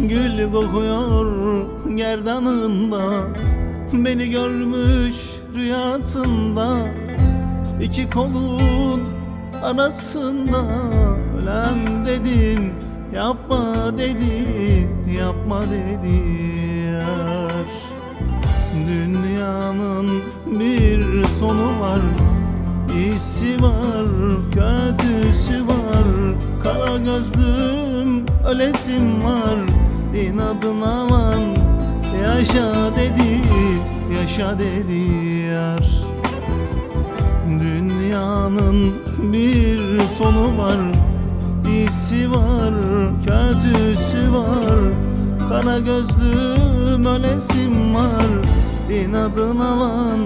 Gül kokuyor gerdanında Beni görmüş rüyasında. İki kolun arasında Ölem dedim yapma dedi Yapma dedi yar. Dünyanın bir sonu var İyisi var, kötüsü var. Kara gözlüm, ölesim var İnadına lan Yaşa dedi, yaşa dedi yar. Dünyanın bir sonu var İyisi var, kötüsü var. Kara gözlüm ölesim var İnadına lan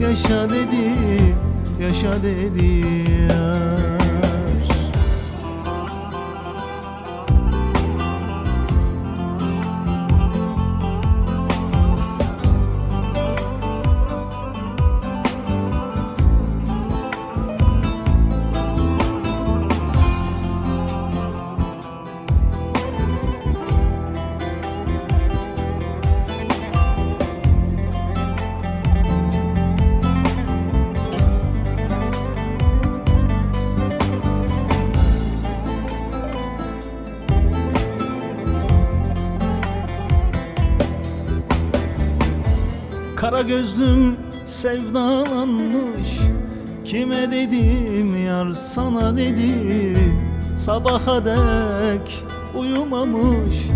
Yaşa dedi, yaşa dedi yar Kara gözlüm sevdalanmış. Kime dedim yar sana dedi Sabaha dek uyumamış.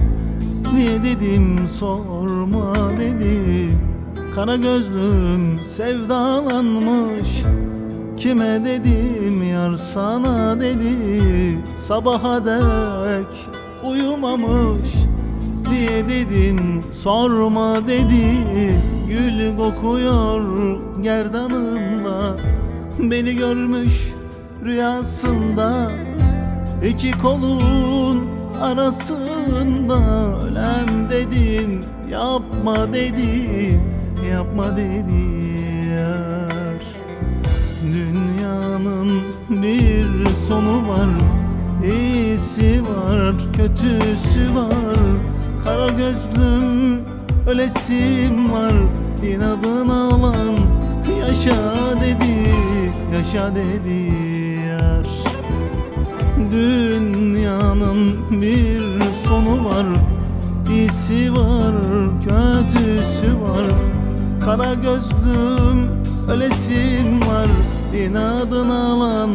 Niye dedim sorma dedi Kara gözlüm sevdalanmış. Kime dedim yar sana dedi Sabaha dek uyumamış diye dedim sorma dedi. Gül kokuyor gerdanında Beni görmüş rüyasında. İki kolun arasında Ölem dedim yapma dedi Yapma dedi yar. Dünyanın bir sonu var İyisi var, kötüsü var Kara gözlüm, ölesim var. İnadına alan Yaşa dedi, yaşa dedi yar. Dünyanın bir sonu var İyisi var, kötüsü var. Kara gözlüm, ölesim var. İnadına alan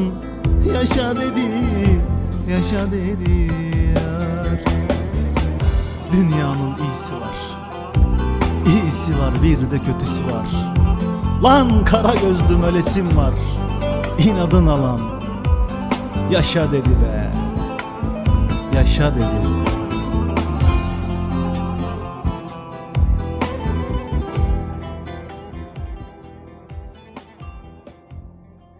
Yaşa dedi, yaşa dedi yar Dünyanın iyisi var. İyisi var bir de kötüsü var. Lan kara gözlüm ölesim var. İnadın alan Yaşa dedi be. Yaşa dedi